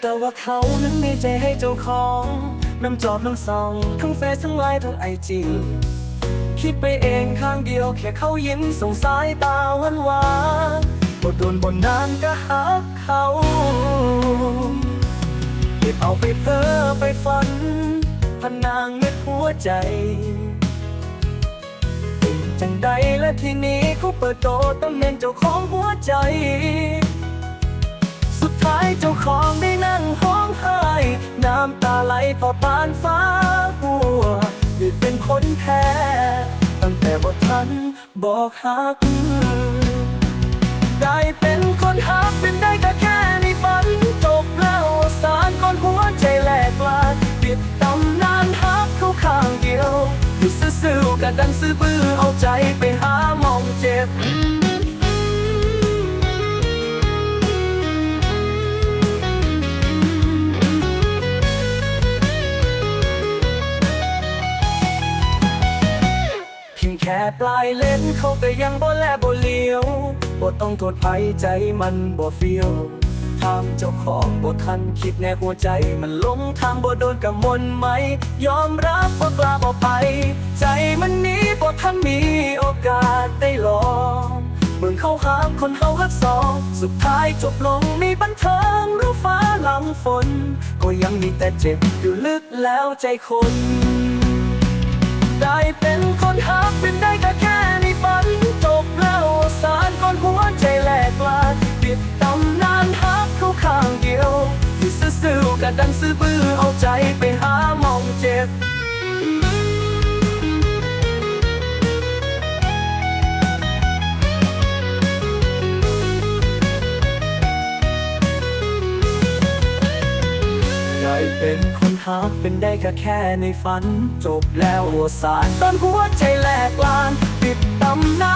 แต่ว่าเขานั้นมีใจให้เจ้าของน้ำจอบน้ำซองทั้งเฟซทั้งไลน์ทั้งไอจีคิดไปเองข้างเดียวแค่เขายิ้มส่งสายตาหวานหวานๆบทโดนบนนานก็หักเขาเก็บเอาไปเพ้อไปฝันพนางเม็ดหัวใจจังใดและทีนี้เขาเปิดโตตำแหน่งเจ้าของหัวใจ ต่อปานฟ้าหัวได้เป็นคนแพ้ตั้งแต่บททันบอกฮักได้เป็นคนฮักเป็นได้ก็แค่ในฝันจบแล้วสารก่อนหัวใจแหลกลาปิดตำนานฮักเขาข้างเดียวอยู่ซื่อๆกันดันซื้อบื้อเอาใจ ค่ปลายเล่นเขาก็ยังบ่แลบ่เลี้ยวบ่ต้องโทษภัยใจมันบ่เฟียวทางเจ้าของบ่ทันคิดแน่หัวใจ มันหลงทางบ่โดนกับมนไหม ยอมรับบ่กล้าบ่ไป ใจมันหนี้บ่ทันมีโอกาสได้ลองเมืองเขาหามคนเขาฮักสอง สุดท้ายจบลงในบันเทิงรู้ฟ้าหลังฝน ก็ยังมีแต่เจ็บอยู่ลึกแล้วใจคน ได้เป็นคนฮัก ซื่อๆกันดันซื้อบื้อเอาใจไปหามองเจ็บ ได้เป็นคนฮักเป็นได้ก็แค่ในฝัน จบแล้วสารตอนหัวใจแหลกลาน ปิดตำนาน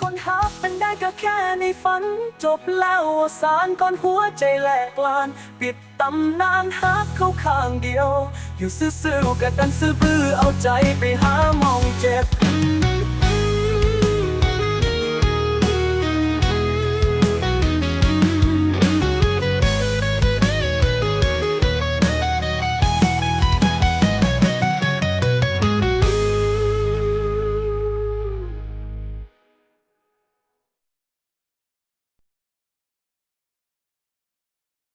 คนฮักเป็นได้ก็แค่ในฝัน จบแล้วสารก่อนหัวใจแหลกลาน ปิดตำนานฮักเขาข้างเดียว อยู่ซื่อๆกันดันซื่อบื้อเอาใจไปหามองเจ็บ